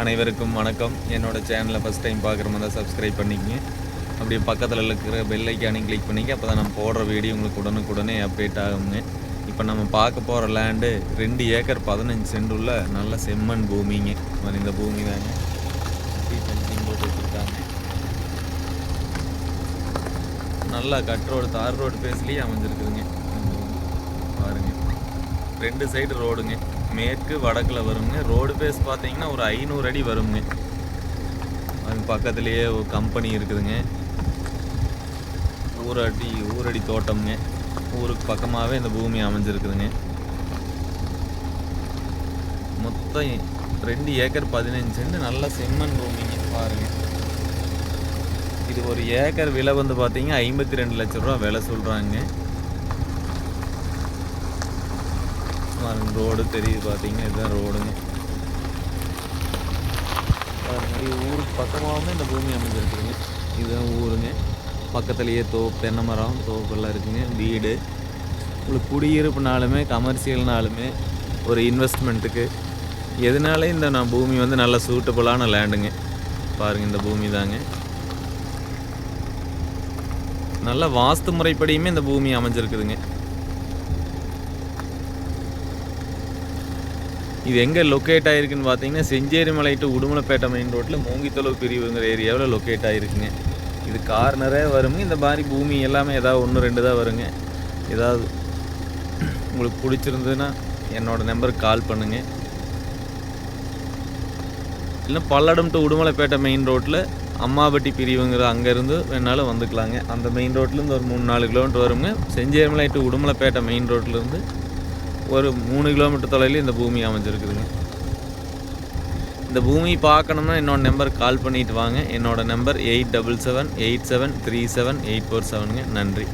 அனைவருக்கும் வணக்கம். என்னோட சேனலை ஃபஸ்ட் டைம் பார்க்குற மாதிரி சப்ஸ்கிரைப் பண்ணிக்கங்க. அப்படியே பக்கத்தில் இருக்கிற பெல் ஐக்கானையும் கிளிக் பண்ணிக்க அப்போ தான் நம்ம போடுற வீடியோ உங்களுக்கு உடனுக்குடனே அப்டேட் ஆகுங்க. இப்போ நம்ம பார்க்க போகிற லேண்டு ரெண்டு ஏக்கர் பதினஞ்சு சென்ட் உள்ள நல்ல செம்மண் பூமிங்க. மாதிரி இந்த பூமி தாங்க. போட்டு வச்சுருக்காங்க. நல்லா கட் ரோடு தார் ரோடு பேஸ்லேயே அமைஞ்சிருக்குதுங்க. பாருங்கள் ரெண்டு சைடு ரோடுங்க மேற்கு வடக்கில் வருங்க ரோடு பேஸ் பார்த்தீங்கன்னா ஒரு ஐநூறு அடி வருங்க அது பக்கத்துலேயே ஒரு கம்பெனி இருக்குதுங்க. ஊரடி ஊரடி தோட்டம்ங்க. ஊருக்கு பக்கமாகவே இந்த பூமி அமைஞ்சிருக்குதுங்க. மொத்தம் ரெண்டு ஏக்கர் பதினஞ்சு சென்ட் நல்ல செம்மண் பூமிங்க பாருங்கள் இது ஒரு ஏக்கர் விலை வந்து பார்த்தீங்கன்னா ஐம்பத்தி ரெண்டு லட்ச ரூபா விலை சொல்கிறாங்க பாருங்க ரோடு தெரியுது பார்த்தீங்கன்னா இதுதான் ரோடுங்க பாருங்க ஊருக்கு பக்கமாகவுமே இந்த பூமி அமைஞ்சிருக்குதுங்க. இதுதான் ஊருங்க. பக்கத்துலேயே தோப்பு தென்னை மரம் தோப்பெல்லாம் இருக்குங்க. வீடு. உங்களுக்கு குடியிருப்புனாலுமே கமர்ஷியல்னாலுமே ஒரு இன்வெஸ்ட்மெண்ட்டுக்கு எதனால இந்த நான் பூமி வந்து நல்லா சூட்டபுளான லேண்டுங்க பாருங்கள் இந்த பூமி தாங்க நல்ல வாஸ்து முறைப்படியுமே இந்த பூமி அமைஞ்சிருக்குதுங்க. இது எங்கே லொக்கேட் ஆகிருக்குன்னு பார்த்தீங்கன்னா செஞ்சேரிமலை டு உடுமலைப்பேட்டை மெயின் ரோட்டில் மூங்கித்தொலவு பிரிவுங்கிற ஏரியாவில் லொக்கேட் ஆகிருக்குங்க இது கார்னரே வருங்க. இந்த மாதிரி பூமி எல்லாமே ஏதாவது ஒன்று ரெண்டு தான் வருங்க. ஏதாவது உங்களுக்கு பிடிச்சிருந்ததுன்னா என்னோட நம்பருக்கு கால் பண்ணுங்கள் இல்லை பல்லடம் டு உடுமலைப்பேட்டை மெயின் ரோட்டில் அம்மாபட்டி பிரிவுங்கிற அங்கேருந்து வேணாலும் வந்துக்கலாங்க. அந்த மெயின் ரோட்லேருந்து ஒரு மூணு நாலு கிலோமீட்டர் வருங்க. செஞ்சேரிமலை டு உடுமலைப்பேட்டை மெயின் ரோட்லேருந்து ஒரு மூணு கிலோமீட்டர் தொலைவில் இந்த பூமி அமைஞ்சிருக்குதுங்க. இந்த பூமி பார்க்கணும்னா என்னோட நம்பருக்கு கால் பண்ணிட்டு வாங்க. என்னோடய number eight double seven eight seven three seven eight four செவனுங்க நன்றி.